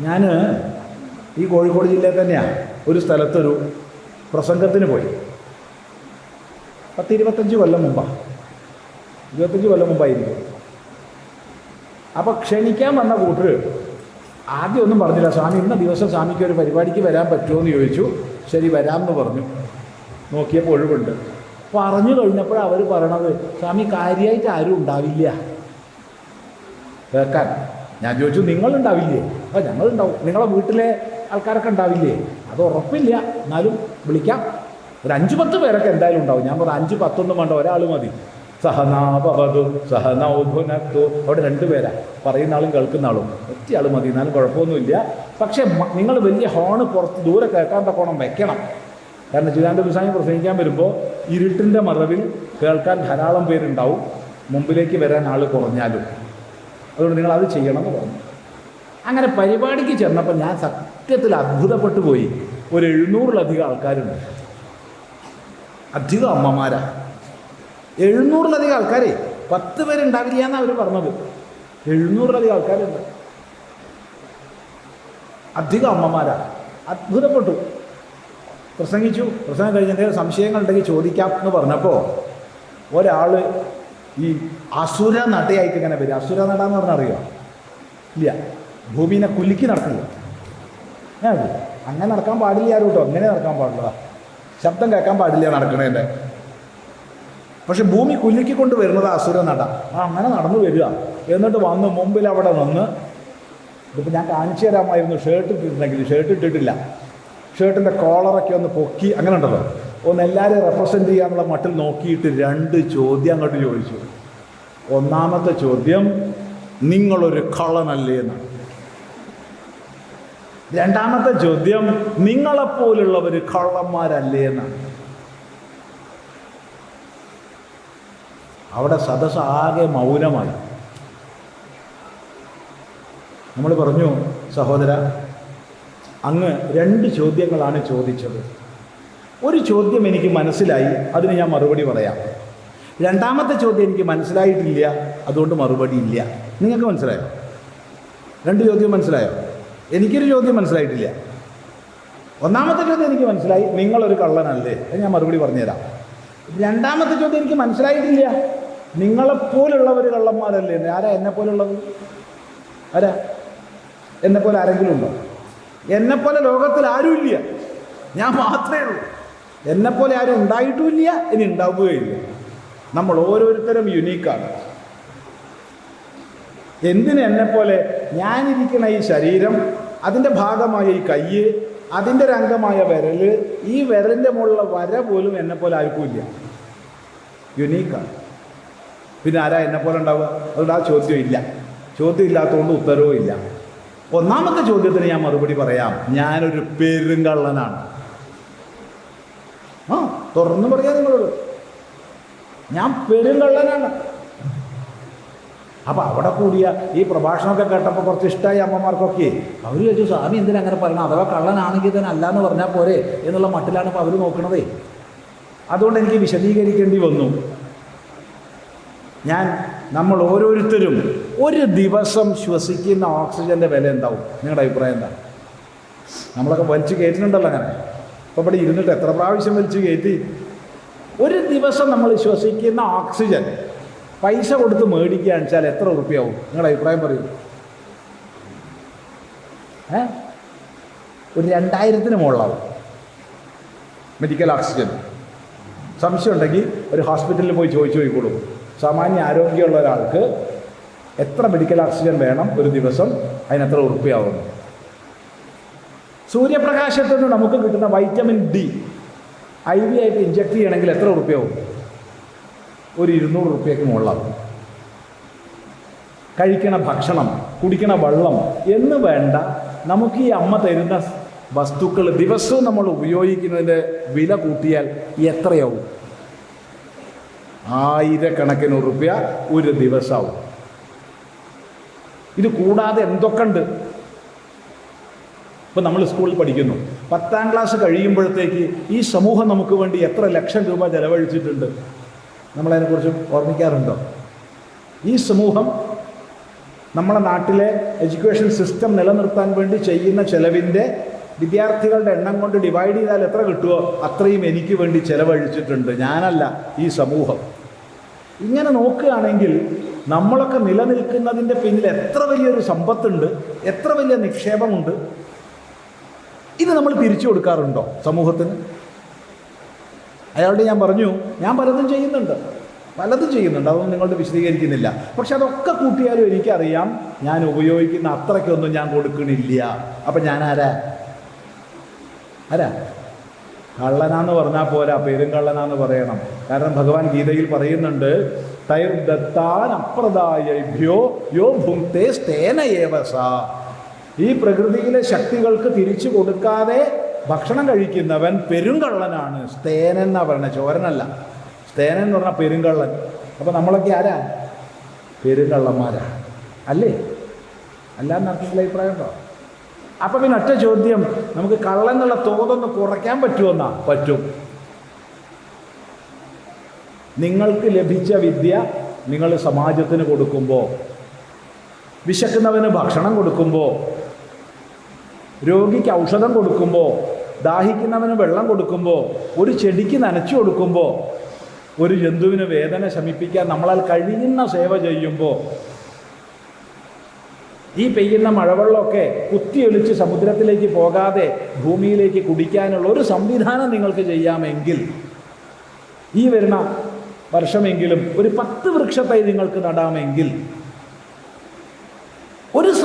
ഞാൻ ഈ കോഴിക്കോട് ജില്ലയിൽ തന്നെയാണ് ഒരു സ്ഥലത്തൊരു പ്രസംഗത്തിന് പോയി. പത്തിരുപത്തഞ്ച് കൊല്ലം മുമ്പാണ് ഇരുപത്തഞ്ച് കൊല്ലം മുമ്പായിരുന്നു അപ്പോൾ ക്ഷണിക്കാൻ വന്ന കൂട്ടർ ആദ്യം ഒന്നും പറഞ്ഞില്ല. സ്വാമി ഇന്ന ദിവസം സ്വാമിക്ക് ഒരു പരിപാടിക്ക് വരാൻ പറ്റുമോ എന്ന് ചോദിച്ചു. ശരി വരാമെന്ന് പറഞ്ഞു. നോക്കിയപ്പോൾ ഒഴിവുണ്ട്. പറഞ്ഞു കഴിഞ്ഞപ്പോൾ അവർ പറയണത് സ്വാമി കാര്യമായിട്ട് ആരും ഉണ്ടാവില്ല. കേൾക്കാൻ. ഞാൻ ചോദിച്ചു നിങ്ങളുണ്ടാവില്ലേ? അപ്പോൾ ഞങ്ങളുണ്ടാവും. നിങ്ങളെ വീട്ടിലെ ആൾക്കാരൊക്കെ ഉണ്ടാവില്ലേ? അത് ഉറപ്പില്ല. എന്നാലും വിളിക്കാം. ഒരു അഞ്ച് പത്ത് പേരൊക്കെ എന്തായാലും ഉണ്ടാവും. ഞാൻ പറഞ്ഞു അഞ്ച് പത്തൊന്നും വേണ്ട. ഒരാൾ മതി. സഹനാപവതു സഹനൗഭുനത്തു. അവിടെ രണ്ടുപേരാ പറയുന്ന ആളും കേൾക്കുന്ന ആളും. ഒറ്റ ആൾ മതി. എന്നാലും കുഴപ്പമൊന്നുമില്ല. പക്ഷേ നിങ്ങൾ വലിയ ഹോണ് പുറത്ത് ദൂരെ കേൾക്കാൻ തക്കോണം വെക്കണം. കാരണം ചിദാനന്ദ ദിവസം പ്രസംഗിക്കാൻ വരുമ്പോൾ ഇരുട്ടിന്റെ മറവിൽ കേൾക്കാൻ ധാരാളം പേരുണ്ടാവും. മുമ്പിലേക്ക് വരാൻ ആൾ കുറഞ്ഞാലും. അതുകൊണ്ട് നിങ്ങൾ അത് ചെയ്യണമെന്ന് പറഞ്ഞു. അങ്ങനെ പരിപാടിക്ക് ചെന്നപ്പോൾ ഞാൻ സത്യത്തിൽ അത്ഭുതപ്പെട്ടു പോയി. ഒരു എഴുന്നൂറിലധികം ആൾക്കാരുണ്ട്. അധികം അമ്മമാരാ. എഴുന്നൂറിലധികം ആൾക്കാരെ. പത്ത് പേരുണ്ടാവില്ല എന്നാണ് അവർ പറഞ്ഞത്. എഴുന്നൂറിലധികം ആൾക്കാരുണ്ട്. അധികം അമ്മമാരാ. അത്ഭുതപ്പെട്ടു. പ്രസംഗിച്ചു. പ്രസംഗം കഴിഞ്ഞതിന്റെ സംശയങ്ങൾ ഉണ്ടെങ്കിൽ ചോദിക്കാം എന്ന് പറഞ്ഞപ്പോൾ ഒരാൾ ഈ അസുര നടയായിട്ട് ഇങ്ങനെ വരും. അസുര നട എന്ന് പറഞ്ഞാൽ അറിയോ? ഇല്ല. ഭൂമിനെ കുലുക്കി നടക്കില്ല? അങ്ങനെ നടക്കാൻ പാടില്ല ആരും കേട്ടോ അങ്ങനെ നടക്കാൻ പാടില്ല ശബ്ദം കേൾക്കാൻ പാടില്ല നടക്കണേന്റെ പക്ഷെ ഭൂമി കുലുക്കിക്കൊണ്ട് വരുന്നത് അസുര നട. അങ്ങനെ നടന്നു വരിക. എന്നിട്ട് വന്ന് മുമ്പിൽ അവിടെ നിന്ന് ഇതിപ്പോൾ ഞാൻ കാണിച്ചു തരാമായിരുന്നു. ഷർട്ട് ഇട്ടിട്ടുണ്ടെങ്കിൽ ഷർട്ട് ഇട്ടിട്ടില്ല. ഷർട്ടിന്റെ കോളറൊക്കെ ഒന്ന് പൊക്കി അങ്ങനെ ഉണ്ടല്ലോ. ഒന്ന് എല്ലാവരെയും റെപ്രസെന്റ് ചെയ്യാനുള്ള മട്ടിൽ നോക്കിയിട്ട് രണ്ട് ചോദ്യം അങ്ങോട്ട് ചോദിച്ചു. ഒന്നാമത്തെ ചോദ്യം നിങ്ങളൊരു കള്ളനല്ലേ എന്നാണ് രണ്ടാമത്തെ ചോദ്യം നിങ്ങളെപ്പോലുള്ളവർ കള്ളന്മാരല്ലേ എന്നാണ് അവിടെ സദസ് ആകെ മൗനമായി. നമ്മൾ പറഞ്ഞു സഹോദര അങ്ങ് രണ്ട് ചോദ്യങ്ങളാണ് ചോദിച്ചത്. ഒരു ചോദ്യം എനിക്ക് മനസ്സിലായി അതിന് ഞാൻ മറുപടി പറയാം. രണ്ടാമത്തെ ചോദ്യം എനിക്ക് മനസ്സിലായിട്ടില്ല അതുകൊണ്ട് മറുപടി ഇല്ല. നിങ്ങൾക്ക് മനസ്സിലായോ? രണ്ട് ചോദ്യം മനസ്സിലായോ? എനിക്കൊരു ചോദ്യം മനസ്സിലായിട്ടില്ല. ഒന്നാമത്തെ ചോദ്യം എനിക്ക് മനസ്സിലായി നിങ്ങളൊരു കള്ളനല്ലേ? അത് ഞാൻ മറുപടി പറഞ്ഞുതരാം. രണ്ടാമത്തെ ചോദ്യം എനിക്ക് മനസ്സിലായിട്ടില്ല നിങ്ങളെപ്പോലുള്ളവർ കള്ളന്മാരല്ലേ? ആരാ എന്നെപ്പോലുള്ളത് ആരാ? എന്നെപ്പോലെ ആരെങ്കിലും ഉണ്ടോ? എന്നെപ്പോലെ ലോകത്തിൽ ആരുമില്ല. ഞാൻ മാത്രമേ ഉള്ളൂ. എന്നെപ്പോലെ ആരും ഉണ്ടായിട്ടുമില്ല ഇനി ഉണ്ടാവുകയില്ല. നമ്മൾ ഓരോരുത്തരും യുണീക്കാണ് എന്തിന് എന്നെപ്പോലെ ഞാനിരിക്കുന്ന ഈ ശരീരം അതിന്റെ ഭാഗമായ ഈ കയ്യ് അതിന്റെ ഒരു അംഗമായ വിരൽ ഈ വിരലിന്റെ മുകളിലുള്ള വര പോലും എന്നെപ്പോലെ ആർക്കും ഇല്ല. യുണീക്കാണ് പിന്നെ ആരാ എന്നെപ്പോലെ ഉണ്ടാവുക? അതുകൊണ്ട് ആ ചോദ്യം ഇല്ല. ചോദ്യം ഇല്ലാത്തതുകൊണ്ട് ഉത്തരവും ഇല്ല. ഒന്നാമത്തെ ചോദ്യത്തിന് ഞാൻ മറുപടി പറയാം. ഞാനൊരു പെരുങ്കള്ളനാണ്. തുറന്നു പറയാം നിങ്ങളോട്. ഞാൻ പെരുങ്കള്ളനാണ് അപ്പം അവിടെ കൂടിയ ഈ പ്രഭാഷണമൊക്കെ കേട്ടപ്പോൾ കുറച്ച് ഇഷ്ടമായി അമ്മമാർക്കൊക്കെ അവർ ചോദിച്ചു സ്വാമി എന്തിനാ അങ്ങനെ പറയണം? അഥവാ കള്ളനാണെങ്കിൽ തന്നെ അല്ല എന്ന് പറഞ്ഞാൽ പോരെ? എന്നുള്ള മട്ടിലാണ് ഇപ്പോൾ അവർ നോക്കണതേ. അതുകൊണ്ട് എനിക്ക് വിശദീകരിക്കേണ്ടി വന്നു. ഞാൻ നമ്മൾ ഓരോരുത്തരും ഒരു ദിവസം ശ്വസിക്കുന്ന ഓക്സിജന്റെ വില എന്താവും? നിങ്ങളുടെ അഭിപ്രായം എന്താ? നമ്മളൊക്കെ വലിച്ചു കയറ്റുന്നുണ്ടല്ലോ അങ്ങനെ. അപ്പോൾ ഇവിടെ ഇരുന്നിട്ട് എത്ര പ്രാവശ്യം വലിച്ചു കയറ്റി? ഒരു ദിവസം നമ്മൾ ശ്വസിക്കുന്ന ഓക്സിജൻ പൈസ കൊടുത്ത് മേടിക്കുകയാണെന്ന് വെച്ചാൽ എത്ര ഉറുപ്പ്യാവും? നിങ്ങളുടെ അഭിപ്രായം പറയൂ. ഏ? ഒരു രണ്ടായിരത്തിന് മുകളിലാവും. മെഡിക്കൽ ഓക്സിജൻ സംശയം ഉണ്ടെങ്കിൽ ഒരു ഹോസ്പിറ്റലിൽ പോയി ചോദിച്ചു നോക്കിക്കോളൂ. സാമാന്യ ആരോഗ്യമുള്ള ഒരാൾക്ക് എത്ര മെഡിക്കൽ ഓക്സിജൻ വേണം ഒരു ദിവസം? അതിനെത്ര എത്ര ഉറുപ്പ്യാവും? സൂര്യപ്രകാശത്തിൽ നിന്ന് നമുക്ക് കിട്ടുന്ന വൈറ്റമിൻ ഡി ഐ വി ആയിട്ട് ഇഞ്ചക്ട് ചെയ്യണമെങ്കിൽ എത്ര ഉറുപ്പ്യാവും ഒരു ഇരുന്നൂറ് റുപ്യക്ക് മുകളിലാവും. കഴിക്കണ ഭക്ഷണം കുടിക്കണ വെള്ളം എന്ന് വേണ്ട. നമുക്ക് ഈ അമ്മ തരുന്ന വസ്തുക്കൾ ദിവസവും നമ്മൾ ഉപയോഗിക്കുന്നതിന്റെ വില കൂട്ടിയാൽ എത്രയാവും? ആയിരക്കണക്കിന് റുപ്യ ഒരു ദിവസമാവും. ഇത് കൂടാതെ എന്തൊക്കെ ഉണ്ട് ഇപ്പം നമ്മൾ സ്കൂളിൽ പഠിക്കുന്നു. പത്താം ക്ലാസ് കഴിയുമ്പോഴത്തേക്ക് ഈ സമൂഹം നമുക്ക് വേണ്ടി എത്ര ലക്ഷം രൂപ ചെലവഴിച്ചിട്ടുണ്ട് നമ്മളതിനെക്കുറിച്ച് ഓർമ്മിക്കാറുണ്ടോ? ഈ സമൂഹം നമ്മുടെ നാട്ടിലെ എഡ്യൂക്കേഷൻ സിസ്റ്റം നിലനിർത്താൻ വേണ്ടി ചെയ്യുന്ന ചെലവിന്റെ വിദ്യാർത്ഥികളുടെ എണ്ണം കൊണ്ട് ഡിവൈഡ് ചെയ്താൽ എത്ര കിട്ടുമോ അത്രയും എനിക്ക് വേണ്ടി ചെലവഴിച്ചിട്ടുണ്ട്. ഞാനല്ല ഈ സമൂഹം. ഇങ്ങനെ നോക്കുകയാണെങ്കിൽ നമ്മളൊക്കെ നിലനിൽക്കുന്നതിന്റെ പിന്നിൽ എത്ര വലിയൊരു സമ്പത്തുണ്ട് എത്ര വലിയ നിക്ഷേപമുണ്ട് ഇത് നമ്മൾ തിരിച്ചു കൊടുക്കാറുണ്ടോ സമൂഹത്തിന്? അയാളോട് ഞാൻ പറഞ്ഞു ഞാൻ പലതും ചെയ്യുന്നുണ്ട്. പലതും ചെയ്യുന്നുണ്ട്. അതൊന്നും നിങ്ങളോട് വിശദീകരിക്കുന്നില്ല. പക്ഷെ അതൊക്കെ കൂട്ടിയാലും എനിക്കറിയാം ഞാൻ ഉപയോഗിക്കുന്ന അത്രയ്ക്കൊന്നും ഞാൻ കൊടുക്കണില്ല. അപ്പം ഞാൻ ആരാ? ആരാ? കള്ളനാന്ന് പറഞ്ഞാൽ പോരാ പേരും കള്ളനാന്ന് പറയണം. കാരണം ഭഗവാൻ ഗീതയിൽ പറയുന്നുണ്ട് തൈർ ദത്താൻ അപ്രദായഭ്യോ യോ ഭുക്തേ സ്തേന ഏവസ ഈ പ്രകൃതിയിലെ ശക്തികൾക്ക് തിരിച്ചു കൊടുക്കാതെ ഭക്ഷണം കഴിക്കുന്നവൻ പെരുങ്കള്ളനാണ്. സ്തേനൻ എന്നാ പറയുന്നത്. ചോരനല്ല. സ്തേനൻ എന്ന് പറഞ്ഞാൽ പെരുങ്കള്ളൻ. അപ്പോൾ നമ്മളൊക്കെ ആരാ? പെരുങ്കള്ളന്മാരാണ് അല്ലേ? അല്ലാന്ന് ആർക്കെങ്കിലും അഭിപ്രായം ഉണ്ടോ? അപ്പൊ പിന്നെ ഒറ്റ ചോദ്യം. നമുക്ക് കള്ളെന്നുള്ള തോതൊന്ന് കുറയ്ക്കാൻ പറ്റുമെന്നാ? പറ്റും. നിങ്ങൾക്ക് ലഭിച്ച വിദ്യ നിങ്ങൾ സമാജത്തിന് കൊടുക്കുമ്പോൾ വിശക്കുന്നവന് ഭക്ഷണം കൊടുക്കുമ്പോൾ രോഗിക്ക് ഔഷധം കൊടുക്കുമ്പോൾ ദാഹിക്കുന്നവന് വെള്ളം കൊടുക്കുമ്പോൾ ഒരു ചെടിക്ക് നനച്ചു കൊടുക്കുമ്പോൾ ഒരു ജന്തുവിന് വേദന ശമിപ്പിക്കാൻ നമ്മളാൽ കഴിയുന്ന സേവ ചെയ്യുമ്പോൾ ഈ പെയ്യുന്ന മഴവെള്ളമൊക്കെ കുത്തിയൊലിച്ച് സമുദ്രത്തിലേക്ക് പോകാതെ ഭൂമിയിലേക്ക് കുടിക്കാനുള്ള ഒരു സംവിധാനം നിങ്ങൾക്ക് ചെയ്യാമെങ്കിൽ ഈ വരുന്ന വർഷമെങ്കിലും ഒരു പത്ത് വൃക്ഷത്തൈ നിങ്ങൾക്ക് നടാമെങ്കിൽ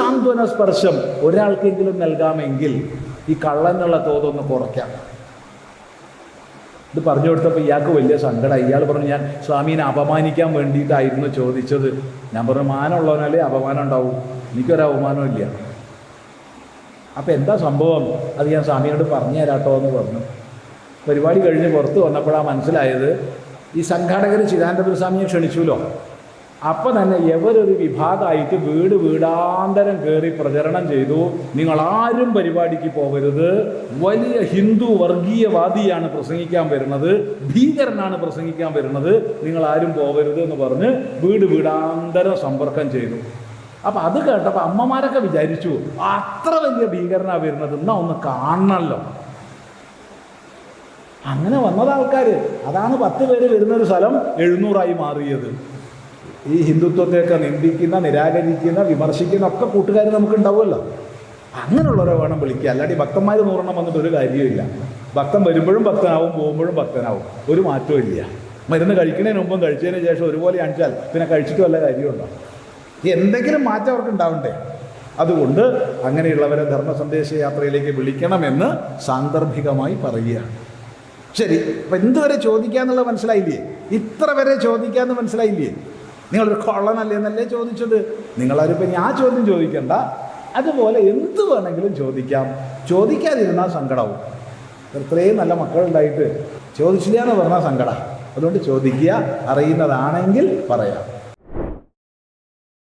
സാന്ത്വന സ്പർശം ഒരാൾക്കെങ്കിലും നൽകാമെങ്കിൽ ഈ കള്ളനുള്ള തോതൊന്ന് കുറയ്ക്കാം. ഇത് പറഞ്ഞു കൊടുത്തപ്പോൾ ഇയാൾക്ക് വലിയ സങ്കടം ഇയാൾ പറഞ്ഞു ഞാൻ സ്വാമീനെ അപമാനിക്കാൻ വേണ്ടിയിട്ടായിരുന്നു ചോദിച്ചത്. ഞാൻ പറഞ്ഞു മാനമുള്ളവനല്ലേ അപമാനം ഉണ്ടാവും? എനിക്കൊരു അപമാനം ഇല്ല. അപ്പം എന്താ സംഭവം? അത് ഞാൻ സ്വാമിയോട് പറഞ്ഞു തരാട്ടോ എന്ന് പറഞ്ഞു. പരിപാടി കഴിഞ്ഞ് പുറത്ത് വന്നപ്പോഴാണ് മനസ്സിലായത് ഈ സംഘാടകർ ചിദാനന്ദപുര സ്വാമിയെ ക്ഷണിച്ചുല്ലോ അപ്പം തന്നെ എവരൊരു വിഭാഗമായിട്ട് വീട് വീടാന്തരം കയറി പ്രചരണം ചെയ്തു. നിങ്ങൾ ആരും പരിപാടിക്ക് പോകരുത്. വലിയ ഹിന്ദു വർഗീയവാദിയാണ് പ്രസംഗിക്കാൻ വരുന്നത്. ഭീകരനാണ് പ്രസംഗിക്കാൻ വരുന്നത്. നിങ്ങൾ ആരും പോകരുത് എന്ന് പറഞ്ഞ് വീട് വീടാന്തരം സമ്പർക്കം ചെയ്തു. അപ്പം അത് കേട്ടപ്പോൾ അമ്മമാരൊക്കെ വിചാരിച്ചു അത്ര വലിയ ഭീകരനാണ് വരുന്നത്. എന്നാ ഒന്ന് കാണണമല്ലോ അങ്ങനെ വന്നത് ആൾക്കാർ അതാണ് പത്ത് പേര് വരുന്നൊരു സ്ഥലം എഴുന്നൂറായി മാറിയത്. ഈ ഹിന്ദുത്വത്തെയൊക്കെ നിന്ദിക്കുന്ന നിരാകരിക്കുന്ന വിമർശിക്കുന്ന ഒക്കെ കൂട്ടുകാർ നമുക്ക് ഉണ്ടാവുമല്ലോ അങ്ങനെയുള്ളവരെ വേണം വിളിക്കുക. അല്ലാണ്ട് ഈ ഭക്തന്മാർ നൂറെണ്ണം വന്നിട്ട് ഒരു കാര്യമില്ല ഭക്തൻ വരുമ്പോഴും ഭക്തനാവും പോകുമ്പോഴും ഭക്തനാവും. ഒരു മാറ്റവും ഇല്ല. മരുന്ന് കഴിക്കുന്നതിന് മുമ്പും കഴിച്ചതിന് ശേഷം ഒരുപോലെ അണിച്ചാൽ പിന്നെ കഴിച്ചിട്ട് വല്ല കാര്യമുണ്ടോ? എന്തെങ്കിലും മാറ്റം അവർക്ക് ഉണ്ടാവണ്ടേ അതുകൊണ്ട് അങ്ങനെയുള്ളവരെ ധർമ്മ സന്ദേശ യാത്രയിലേക്ക് വിളിക്കണമെന്ന് സാന്ദർഭികമായി പറയുകയാണ് ശരി അപ്പം എന്തുവരെ ചോദിക്കാന്നുള്ളത് മനസ്സിലായില്ലേ? ഇത്ര വരെ ചോദിക്കാമെന്ന് മനസ്സിലായില്ലേ? നിങ്ങളൊരു കൊള്ളനല്ലേ എന്നല്ലേ ചോദിച്ചത്? നിങ്ങളൊരു ആ ചോദ്യം ചോദിക്കണ്ട. അതുപോലെ എന്ത് വേണമെങ്കിലും ചോദിക്കാം. ചോദിക്കാതിരുന്നാൽ സങ്കടവും. ഇത്രയും നല്ല മക്കളുണ്ടായിട്ട് ചോദിച്ചില്ല എന്ന് പറഞ്ഞാൽ സങ്കടം. അതുകൊണ്ട് ചോദിക്കുക അറിയുന്നതാണെങ്കിൽ പറയാം.